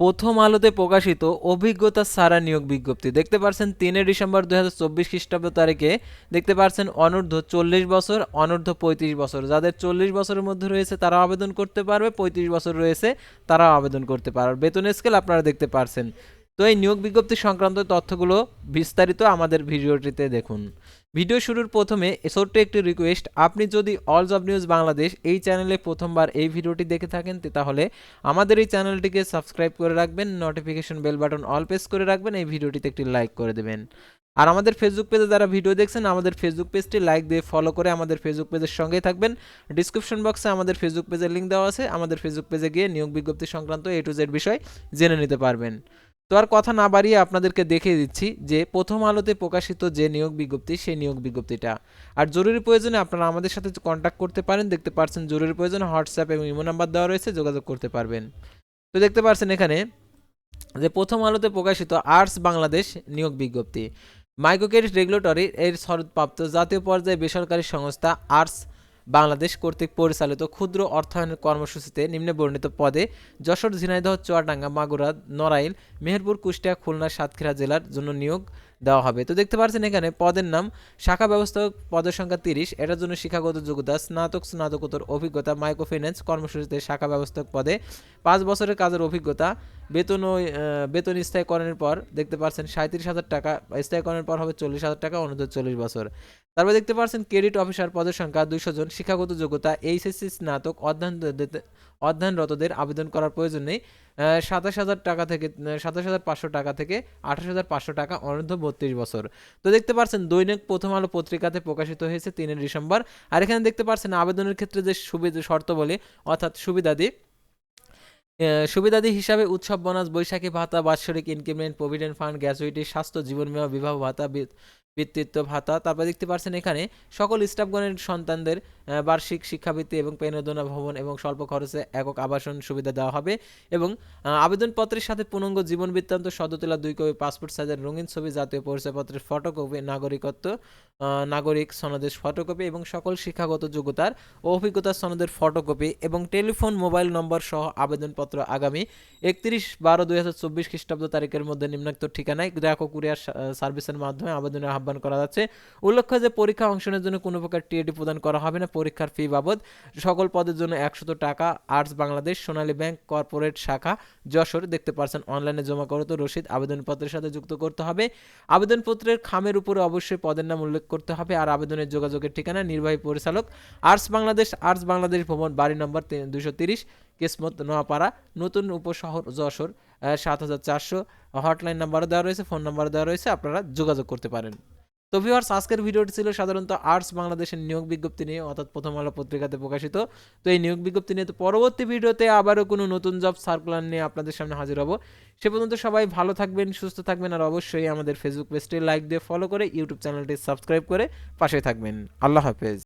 প্রথম আলোতে প্রকাশিত অভিজ্ঞতা সারা নিয়োগ বিজ্ঞপ্তি। দেখতে পারছেন তিনে ডিসেম্বর দু হাজার চব্বিশ খ্রিস্টাব্দ তারিখে দেখতে পারছেন অনূর্ধ্ব চল্লিশ বছর, অনূর্ধ্ব পঁয়ত্রিশ বছর। যাদের চল্লিশ বছরের মধ্যে রয়েছে তারা আবেদন করতে পারবে, পঁয়ত্রিশ বছর রয়েছে তারা আবেদন করতে পারবে। বেতন স্কেল আপনারা দেখতে পারছেন। তো এই নিয়োগ বিজ্ঞপ্তি সংক্রান্ত তথ্যগুলো বিস্তারিত আমাদের ভিডিওটিতে দেখুন। ভিডিও শুরুর প্রথমে ছোট্ট একটি রিকোয়েস্ট আপনি যদি অল জব নিউজ বাংলাদেশ এই চ্যানেলে প্রথমবার এই ভিডিওটি দেখে থাকেন তাহলে আমাদের এই চ্যানেলটিকে সাবস্ক্রাইব করে রাখবেন notification bell button all press করে রাখবেন, এই ভিডিওটিতে একটি লাইক করে দেবেন। আর আমাদের ফেসবুক পেজে যারা ভিডিও দেখছেন, আমাদের ফেসবুক পেজটি লাইক দিয়ে ফলো করে আমাদের ফেসবুক পেজের সঙ্গেই থাকবেন। ডিসক্রিপশন বক্সে আমাদের ফেসবুক পেজের লিঙ্ক দেওয়া আছে, আমাদের ফেসবুক পেজে গিয়ে নিয়োগ বিজ্ঞপ্তি সংক্রান্ত এ টু জেড বিষয় জেনে নিতে পারবেন। তো আর কথা না বাড়িয়ে আপনাদেরকে দেখিয়ে দিচ্ছি যে প্রথম আলোতে প্রকাশিত যে নিয়োগ বিজ্ঞপ্তি, সেই নিয়োগ বিজ্ঞপ্তিটা। আর জরুরি প্রয়োজনে আপনারা আমাদের সাথে কন্ট্যাক্ট করতে পারেন। দেখতে পাচ্ছেন জরুরি প্রয়োজনে হোয়াটসঅ্যাপ এবং ইমো নাম্বার দেওয়া রয়েছে, যোগাযোগ করতে পারবেন। তো দেখতে পাচ্ছেন এখানে যে প্রথম আলোতে প্রকাশিত আর্টস বাংলাদেশ নিয়োগ বিজ্ঞপ্তি। মাইক্রোক্রেডিট রেগুলেটরি এর সনদপ্রাপ্ত জাতীয় পর্যায়ে বেসরকারি সংস্থা আর্টস বাংলাদেশ কর্তৃক পরিচালিত ক্ষুদ্র অর্থায়নের কর্মসূচিতে নিম্নে বর্ণিত পদে যশোর, ঝিনাইদহ, চুয়াডাঙ্গা, মাগুরা, নড়াইল, মেহেরপুর, কুষ্টিয়া, খুলনা, সাতক্ষীরা জেলার জন্য নিয়োগ দেওয়া হবে। তো দেখতে পাচ্ছেন এখানে পদের নাম শাখা ব্যবস্থাপক পদের সংখ্যা তিরিশ। এটার জন্য শিক্ষাগত যোগ্যতা, স্নাতক, স্নাতকোত্তর অভিজ্ঞতা, মাইক্রোফিন্যান্স কর্মসূচিতে শাখা ব্যবস্থাপক পদে পাঁচ বছরের কাজের অভিজ্ঞতা বেতন ও আহ, বেতন স্থায়ীকরণের পর দেখতে পাচ্ছেন সাঁত্রিশ হাজার টাকা স্থায়ীকরণের পর হবে চল্লিশ হাজার টাকা অনুদ্ধ চল্লিশ বছর। তারপর দেখতে পাচ্ছেন ক্রেডিট অফিসার পদের সংখ্যা দুইশো জন শিক্ষাগত যোগ্যতা এইচএসসি স্নাতক অধ্যয়ন অধ্যয়নরতদের আবেদন করার প্রয়োজন নেই। সাতাশ হাজার টাকা থেকে সাতাশ হাজার পাঁচশো টাকা থেকে আঠাশ হাজার পাঁচশো টাকা অনূর্ধ্ব বত্রিশ বছর। তো দেখতে পাচ্ছেন দৈনিক প্রথম আলো পত্রিকাতে প্রকাশিত হয়েছে তিনের ডিসেম্বর। আর এখানে দেখতে পাচ্ছেন আবেদনের ক্ষেত্রে যে সুবিধা শর্ত বলে অর্থাৎ সুবিধাদি সুবিধাদি হিসাবে উৎসব, বোনাস, বৈশাখী ভাতা, বাৎসরিক ইনক্রিমেন্ট প্রভিডেন্ট ফান্ড গ্র্যাচুইটি স্বাস্থ্য জীবন বিমা বিবাহ ভাতা পিতৃত্ব ভাতা। তারপর দেখতে পাচ্ছেন এখানে সকল স্টাফগণের সন্তানদের বার্ষিক শিক্ষাবৃত্তি এবং পেনদনা ভবন এবং স্বল্প খরচে একক আবাসন সুবিধা দেওয়া হবে এবং আবেদনপত্রের সাথে পূর্ণাঙ্গ জীবন বৃত্তান্ত সদ্য তোলা দুই কপি পাসপোর্ট সাইজের রঙিন ছবি, জাতীয় পরিচয়পত্রের ফটোকপি, নাগরিকত্ব নাগরিক সনদের ফটোকপি এবং সকল শিক্ষাগত যোগ্যতার ও অভিজ্ঞতার সনদের ফটোকপি এবং টেলিফোন, মোবাইল নম্বর সহ আবেদনপত্র আগামী একত্রিশ বারো দুই হাজার চব্বিশ খ্রিস্টাব্দ তারিখের মধ্যে নিম্নোক্ত ঠিকানায় গ্রাহক কুরিয়ার সার্ভিসের মাধ্যমে আবেদনের আহ্বান করা যাচ্ছে। উল্লেখ্য যে, পরীক্ষা অংশনের জন্য কোনো প্রকার টিএডি প্রদান করা হবে না। পরীক্ষার ফি বাবদ সকল পদের জন্য একশত টাকা arts Bangladesh, Sonali bank corporate শাখা, যশোর দেখতে পারছেন। অনলাইনে জমা করত রসিদ আবেদনপত্রের সাথে যুক্ত করতে হবে। আবেদনপত্রের খামের উপরে অবশ্যই পদের নাম উল্লেখ করতে হবে আর আবেদনের যোগাযোগের ঠিকানা নির্বাহী পরিচালক আর্টস বাংলাদেশ আর্টস বাংলাদেশ ভবন, বাড়ি নম্বর দুশো তিরিশ, কিসমত, নোয়াপাড়া, নতুন উপশহর, যশোর সাত হাজার চারশো। হটলাইন নাম্বার দেওয়া রয়েছে, ফোন নাম্বার দেওয়া রয়েছে। আপনারা যোগাযোগ করতে পারেন। তো ভিউয়ার্স আজকের ভিডিওটি ছিল সাধারণত আর্টস বাংলাদেশের নিয়োগ বিজ্ঞপ্তি নিয়ে, অর্থাৎ প্রথম আলো পত্রিকাতে প্রকাশিত। তো এই নিয়োগ বিজ্ঞপ্তি নিয়ে তো পরবর্তী ভিডিওতে আবারও কোনো নতুন জব সার্কুলার নিয়ে আপনাদের সামনে হাজির হব। সে পর্যন্ত সবাই ভালো থাকবেন, সুস্থ থাকবেন, আর অবশ্যই আমাদের ফেসবুক পেজটি লাইক দিয়ে ফলো করে ইউটিউব চ্যানেলটি সাবস্ক্রাইব করে পাশে থাকবেন। আল্লাহ হাফেজ।